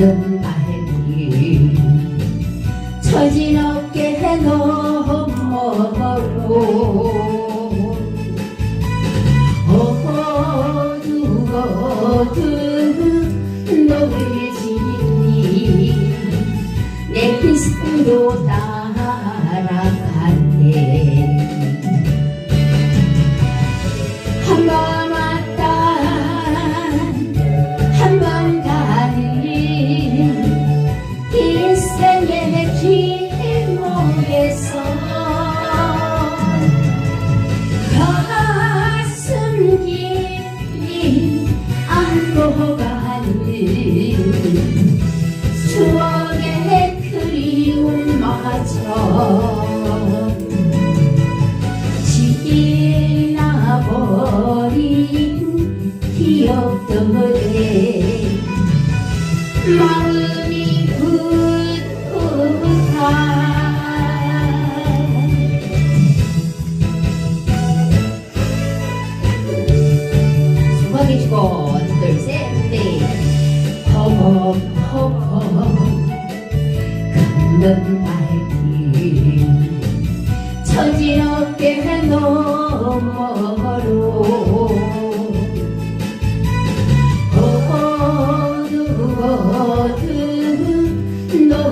연말이 처지럽게 해넘어버려 어두거든 너를 지니 내 피스로다. 마음이 계시고 둘셋넷. 허벅 허벅 걷는 발길 처지없게 너머로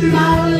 my